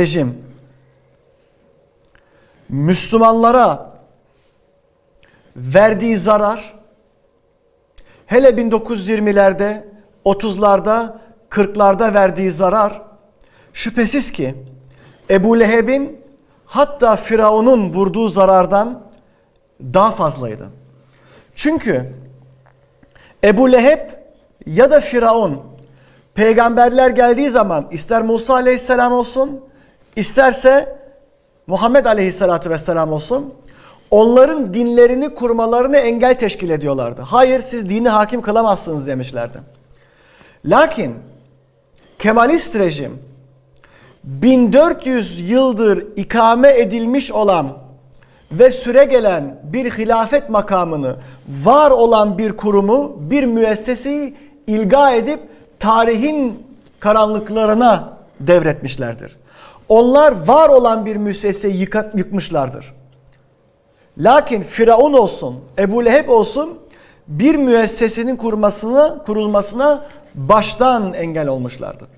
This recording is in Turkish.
rejim Müslümanlara verdiği zarar hele 1920'lerde, 30'larda, 40'larda verdiği zarar şüphesiz ki Ebu Leheb'in hatta Firavun'un vurduğu zarardan daha fazlaydı. Çünkü Ebu Leheb ya da Firavun peygamberler geldiği zaman ister Musa aleyhisselam olsun isterse Muhammed aleyhisselatü vesselam olsun onların dinlerini kurmalarını engel teşkil ediyorlardı. Hayır siz dini hakim kılamazsınız demişlerdi. Lakin Kemalist rejim 1400 yıldır ikame edilmiş olan ve süre gelen bir hilafet makamını var olan bir kurumu, bir müesseseyi ilga edip tarihin karanlıklarına devretmişlerdir. Onlar var olan bir müesseseyi yıka- yıkmışlardır. Lakin Firavun olsun, Ebu Leheb olsun bir müessesenin kurmasına, kurulmasına baştan engel olmuşlardır.